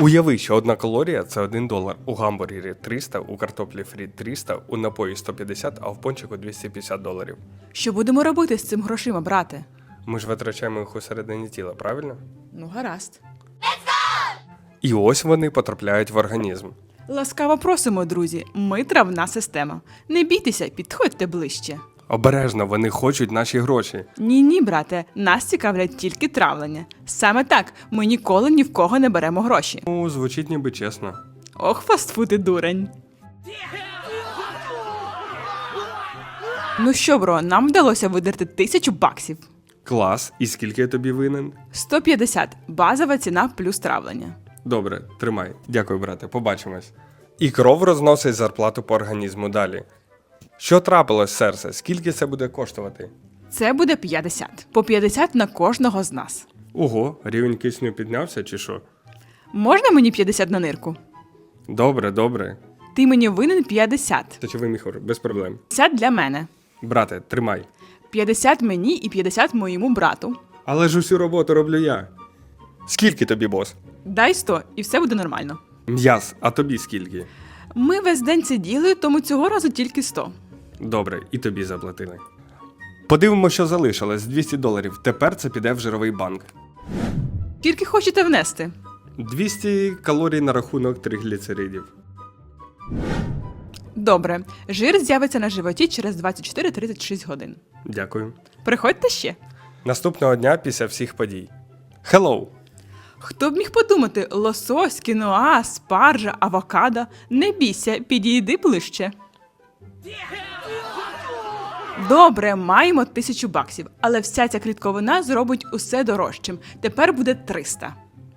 Уяви, що одна калорія це 1 долар. У гамбургері 300, у картоплі фрі 300, у напої 150, а в пончику 250 доларів. Що будемо робити з цим грошима, брате? Ми ж витрачаємо їх у середині тіла, правильно? Ну, гаразд. І ось вони потрапляють в організм. Ласкаво просимо, друзі. Ми травна система. Не бійтеся, підходьте ближче. Обережно, вони хочуть наші гроші. Ні, ні, брате, нас цікавлять тільки травлення. Саме так, ми ніколи ні в кого не беремо гроші. Ну, звучить ніби чесно. Ох, фастфуд і дурень. Ну що, бро, нам вдалося видерти тисячу баксів. Клас, і скільки я тобі винен? 150 базова ціна плюс травлення. Добре, тримай. Дякую, брате, побачимось. І кров розносить зарплату по організму далі. Що трапилось, серце? Скільки це буде коштувати? Це буде 50. По 50 на кожного з нас. Ого, рівень кисню піднявся чи що? Можна мені 50 на нирку? Добре, добре. Ти мені винен 50. Сечовий міхур, без проблем. 50 для мене. Брате, тримай. 50 мені і 50 моєму брату. Але ж усю роботу роблю я. Скільки тобі, бос? Дай 100, і все буде нормально. М'яс, а тобі скільки? Ми весь день сиділи, тому цього разу тільки 100. Добре, і тобі заплатили. Подивимо, що залишилось 200 доларів. Тепер це піде в жировий банк. Скільки хочете внести? 200 калорій на рахунок тригліцеридів. Добре, жир з'явиться на животі через 24-36 годин. Дякую. Приходьте ще. Наступного дня після всіх подій. Hello! Хто б міг подумати, лосось, кіноа, спаржа, авокадо. Не бійся, підійди ближче. Добре, маємо тисячу баксів, але вся ця клітковина зробить усе дорожчим. Тепер буде 300.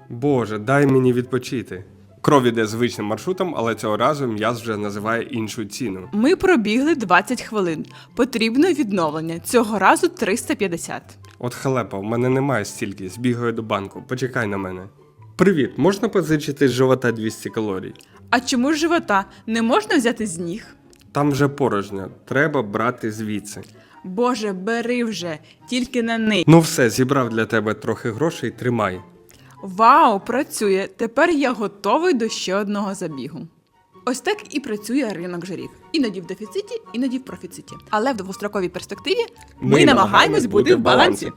Боже, дай мені відпочити. Кров іде звичним маршрутом, але цього разу м'яз вже називає іншу ціну. Ми пробігли 20 хвилин. Потрібно відновлення. Цього разу 350. От халепа, в мене немає стільки, збігаю до банку, почекай на мене. Привіт, можна позичити з живота 200 калорій? А чому ж живота не можна взяти з ніг? Там вже порожньо, треба брати звідси. Боже, бери вже, тільки на них. Ну все, зібрав для тебе трохи грошей, тримай. Вау, працює! Тепер я готовий до ще одного забігу. Ось так і працює ринок жирів. Іноді в дефіциті, іноді в профіциті. Але в довгостроковій перспективі ми, намагаємось бути в балансі.